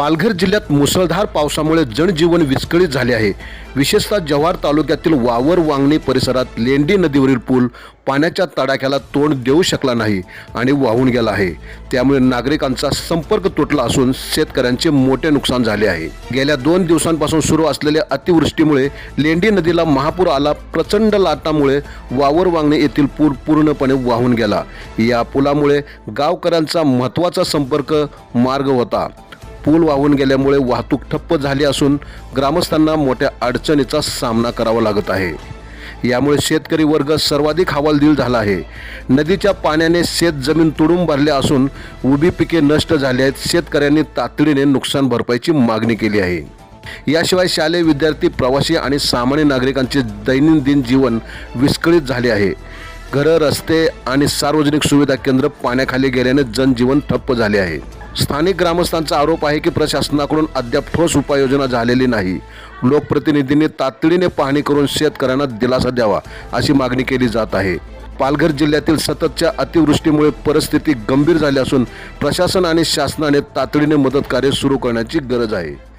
पालघर जिल्ह्यात मुसळधार पावसामुळे जनजीवन विस्कळीत झाले आहे. विशेषतः जव्हार तालुक्यातील वावर वांगणी परिसरात लेंडी नदीवरील पूल पाण्याच्या तडाख्याला तोंड देऊ शकला नाही आणि वाहून गेला आहे. त्यामुळे नागरिकांचा संपर्क तुटला असून शेतकऱ्यांचे मोठे नुकसान झाले आहे. गेल्या दोन दिवसांपासून सुरू असलेल्या अतिवृष्टीमुळे लेंडी नदीला महापूर आला प्रचंड लाटामुळे वावर वांगणे येथील पूल पूर्णपणे वाहून गेला. या पुलामुळे गावकऱ्यांचा महत्त्वाचा संपर्क मार्ग होता. पूल वाहून गेल्यामुळे वाहतूक ठप्प झाली असून ग्रामस्थांना मोठ्या अडचणीचा सामना करावा लागत आहे. यामुळे शेतकरी वर्ग सर्वाधिक हवालदिल झाला आहे. नदीच्या पाण्याने शेत जमीन तुडून भरल्या असून उभी पिके नष्ट झाली आहेत. शेतकऱ्यांनी तातडीने नुकसान भरपाईची मागणी केली आहे. याशिवाय शालेय विद्यार्थी प्रवासी आणि सामान्य नागरिकांचे दैनंदिन जीवन विस्कळीत झाले आहे. घरं रस्ते आणि सार्वजनिक सुविधा केंद्र पाण्याखाली गेल्याने जनजीवन ठप्प झाले आहे. स्थानिक ग्रामस्थांचा आरोप आहे की प्रशासनाकडून अद्याप ठोस उपाययोजना झालेली नाही. लोकप्रतिनिधींनी तातडीने पाहणी करून शेतकऱ्यांना दिलासा द्यावा अशी मागणी केली जात आहे. पालघर जिल्ह्यातील सततच्या अतिवृष्टीमुळे परिस्थिती गंभीर झाली असून प्रशासन आणि शासनाने तातडीने मदत कार्य सुरू करण्याची गरज आहे.